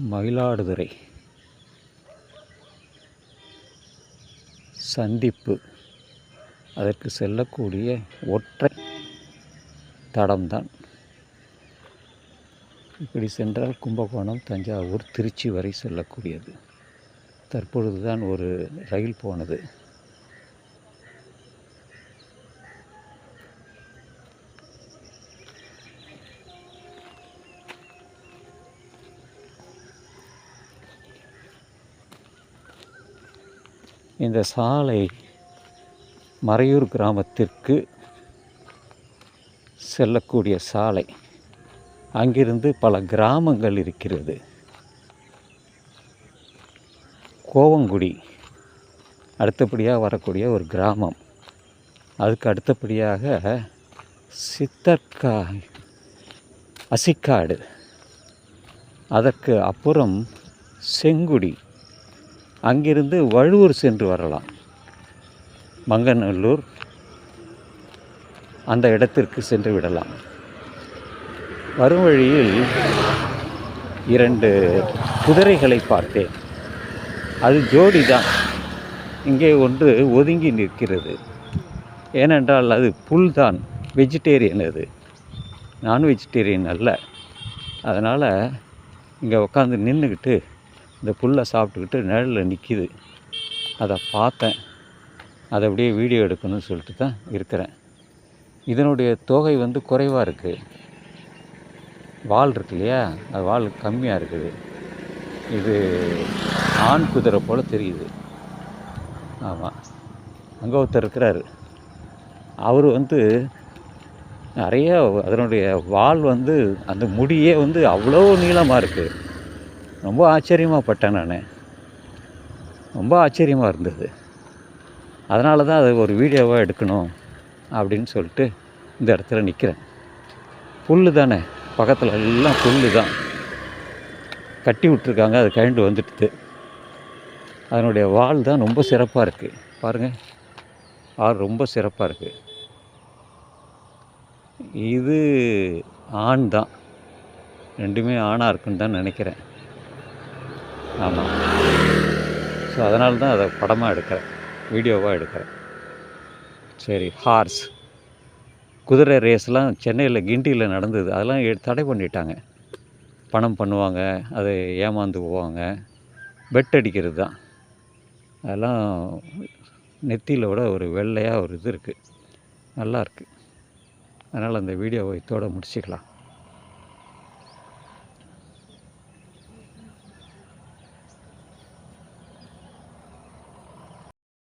மயிலாடுதுறை. சந்திப்பு. அதற்கு செல்லக்கூடிய ஒற்றை தடம்தான். இப்படி சென்றால் கும்பகோணம் தஞ்சாவூர் திருச்சி வரை செல்லக்கூடியது. தற்பொழுது தான் ஒரு ரயில் போனது. இந்த சாலை மறையூர் கிராமத்திற்கு செல்லக்கூடிய சாலை. அங்கிருந்து பல கிராமங்கள் இருக்கிறது. கோவங்குடி அடுத்தபடியாக வரக்கூடிய ஒரு கிராமம். அதுக்கு அடுத்தபடியாக சித்தர்கா அசிக்காடு. அதற்கு அப்புறம் செங்குடி. அங்கிருந்து வழுவூர் சென்று வரலாம். மங்கநல்லூர் அந்த இடத்திற்கு சென்று விடலாம். வரும் வழியில் இரண்டு குதிரைகளை பார்த்தேன். அது ஜோடி தான். இங்கே ஒன்று ஒதுங்கி நிற்கிறது. ஏனென்றால் அது புல் தான். வெஜிடேரியன் அது. நான் வெஜிடேரியன் அல்ல. அதனால் இங்கே உட்காந்து நின்றுக்கிட்டு இந்த புல்லை சாப்பிட்டுக்கிட்டு நிழலில் நிற்கிது அதை பார்த்தேன். அதை அப்படியே வீடியோ எடுக்கணும்னு சொல்லிட்டு தான் இருக்கிறேன். இதனுடைய தொகை வந்து குறைவாக இருக்குது வால் இருக்கு இல்லையா? அது வால் கம்மியாக இருக்குது. இது ஆண் குதிரை போல் தெரியுது. ஆமாம் அங்கே ஒருத்தர் இருக்கிறாரு. அவர் வந்து நிறைய அதனுடைய வால் வந்து அந்த முடியே வந்து அவ்வளோ நீளமாக இருக்குது ரொம்ப ஆச்சரியமாக பட்டேன் நான். ரொம்ப ஆச்சரியமாக இருந்தது. அதனால தான் அது ஒரு வீடியோவாக எடுக்கணும் அப்படின்னு சொல்லிட்டு இந்த இடத்துல நிற்கிறேன் புல் தானே. பக்கத்தில் எல்லாம் புல் தான். கட்டி விட்ருக்காங்க அது கழண்டு வந்துட்டு அதனுடைய வால் தான் ரொம்ப சிறப்பாக இருக்குது பாருங்கள் வால் ரொம்ப சிறப்பாக இருக்குது இது ஆண் தான். ரெண்டுமே ஆணாக இருக்குன்னு தான் நினைக்கிறேன். ஆமாம் ஸோ அதனால தான் அதை படமாக எடுக்கிறேன். வீடியோவாக எடுக்கிறேன். சரி ஹார்ஸ். குதிரை ரேஸ்லாம் சென்னையில் கிண்டியில் நடந்தது. அதெல்லாம் தடை பண்ணிட்டாங்க. பணம் பண்ணுவாங்க அதை ஏமாந்து போவாங்க. பெட் அடிக்கிறது தான் அதெல்லாம் நெத்தியில் விட ஒரு வெள்ளையாக ஒரு இது இருக்குது நல்லா இருக்குது அதனால் அந்த வீடியோவை இதோடு முடிச்சுக்கலாம்.